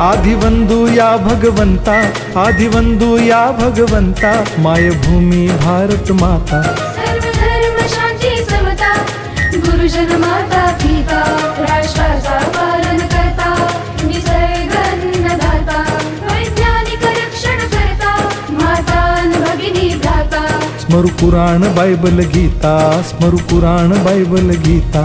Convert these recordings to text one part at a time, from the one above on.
आदिवंदू या भगवंता आदिवंदू या भगवंता मायभूमी भारत माता। सर्व धर्म शांती समता गुरुजन माता पिता राष्ट्राचा पालन करता निसर्ग अन्नदाता वैज्ञानिक रक्षण करता माता न भगिनी भ्राता। स्मरु पुराण बायबल गीता स्मरु पुराण बायबल गीता।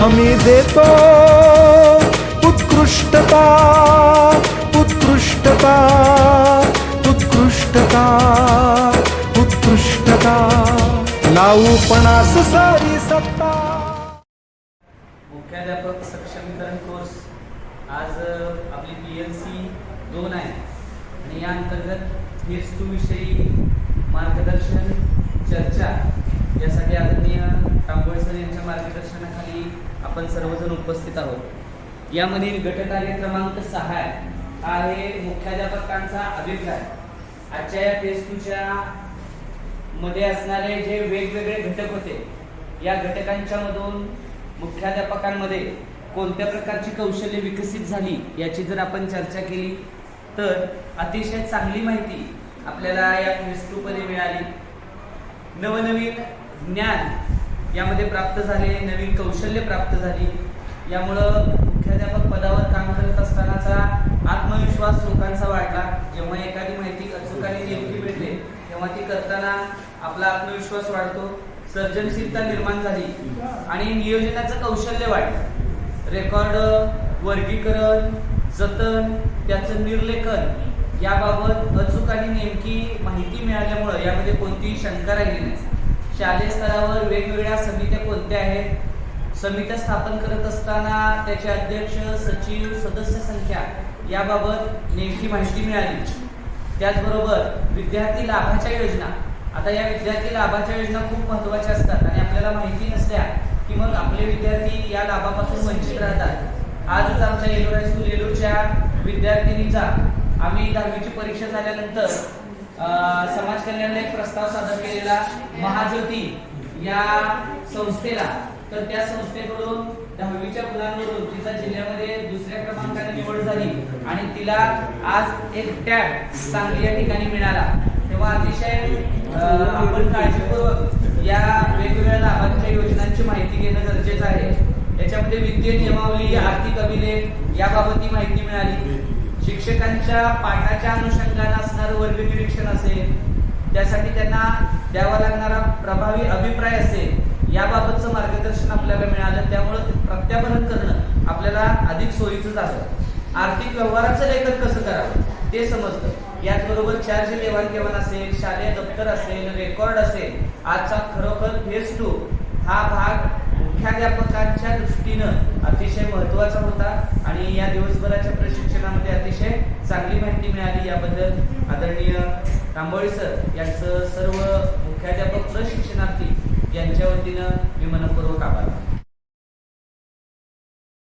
हमी देतो. उत्कृष्टता उत्कृष्टता उत्कृष्टता उत्कृष्टता. लावू पणास सारी सत्ता. मुख्याध्यापक सक्षमीकरण कोर्स. आज आपली पी एल सी दोन आहे. आणि या अंतर्गत फेज टू विषयी मार्गदर्शन चर्चा यासाठी आदरणीय तांबोळे सर यांच्या मार्गदर्शनाखाली आपण सर्वजण उपस्थित आहोत. यामधील गटकार्य क्रमांक सहा आहे. हा आहे मुख्याध्यापकांचा अभिप्राय. आजच्या या फेस टूच्या मध्ये असणारे जे वेगवेगळे घटक होते या घटकांच्या मधून मुख्याध्यापकांमध्ये कोणत्या प्रकारची कौशल्य विकसित झाली याची जर आपण चर्चा केली तर अतिशय चांगली माहिती आपल्याला या फेस टू मध्ये मिळाली. नवनवीन ज्ञान यामध्ये प्राप्त झाले नवीन कौशल्य प्राप्त झाली. यामुळं मुख्याध्यापक पदावर काम करत असतानाचा आत्मविश्वास लोकांचा वाढला. जेव्हा एखादी माहिती अचूक आणि नेमकी मिळते तेव्हा ती करताना आपला आत्मविश्वास वाढतो. सर्जनशीलता निर्माण झाली आणि नियोजनाचं कौशल्य वाढलं. रेकॉर्ड वर्गीकरण जतन त्याचं निर्लेखन याबाबत अचूक आणि नेमकी माहिती मिळाल्यामुळं यामध्ये कोणतीही शंका राहिली नाही. शालेय स्तरावर वेगवेगळ्या समित्या कोणत्या आहेत? समित्या स्थापन करत असताना त्याचे अध्यक्ष सचिव सदस्य संख्या याबाबत नेमकी माहिती मिळाली. त्याचबरोबर विद्यार्थी लाभाच्या योजना. आता या विद्यार्थी लाभाच्या योजना खूप महत्त्वाच्या असतात आणि आपल्याला माहिती नसल्या की मग आपले विद्यार्थी या लाभापासून वंचित राहतात. आजच आमच्या येलूर हायस्कूल येलूरच्या विद्यार्थिनीचा आम्ही दहावीची परीक्षा झाल्यानंतर समाज कल्याणला एक प्रस्ताव सादर केलेला. महाज्योती या संस्थेला. तर त्या संस्थेकडून दहावीच्या मुलांवरून तिचा जिल्ह्यामध्ये दुसऱ्या क्रमांकाने निवड झाली. आणि तिला आज एक टॅब सांगली या ठिकाणी मिळाला. तेव्हा अतिशय आपण काळजीपूर्वक या वेगवेगळ्या लाभांच्या योजनांची माहिती घेणं गरजेचं आहे. याच्यामध्ये विद्या नियमावली आर्थिक अभिलेख याबाबत ही माहिती मिळाली. शिक्षकांच्या पाठाच्या अनुषंगाने असणारं वर्ग निरीक्षण असेल त्यासाठी त्यांना द्यावा लागणारा प्रभावी अभिप्राय असेल याबाबतचं मार्गदर्शन आपल्याला मिळालं. त्यामुळं प्रत्यापन करणं आपल्याला अधिक सोयीचं झालं. आर्थिक व्यवहाराचं लेखन कसं करावं? ते समजतं. याचबरोबर चार्ज देवाणघेवाण असेल शालेय दप्तर असेल रेकॉर्ड असेल आजचा खरोखर फेस टू हा भाग मुख्याध्यापकांच्या दृष्टीनं अतिशय महत्त्वाचा होता. आणि या दिवसभराच्या प्रशिक्षणामध्ये अतिशय चांगली माहिती मिळाली. याबद्दल आदरणीय तांबोळी सर यांचं सर्व मुख्याध्यापक प्रशिक्षणार्थी यांच्या वतीनं मी मनपूर्वक आभार मानतो.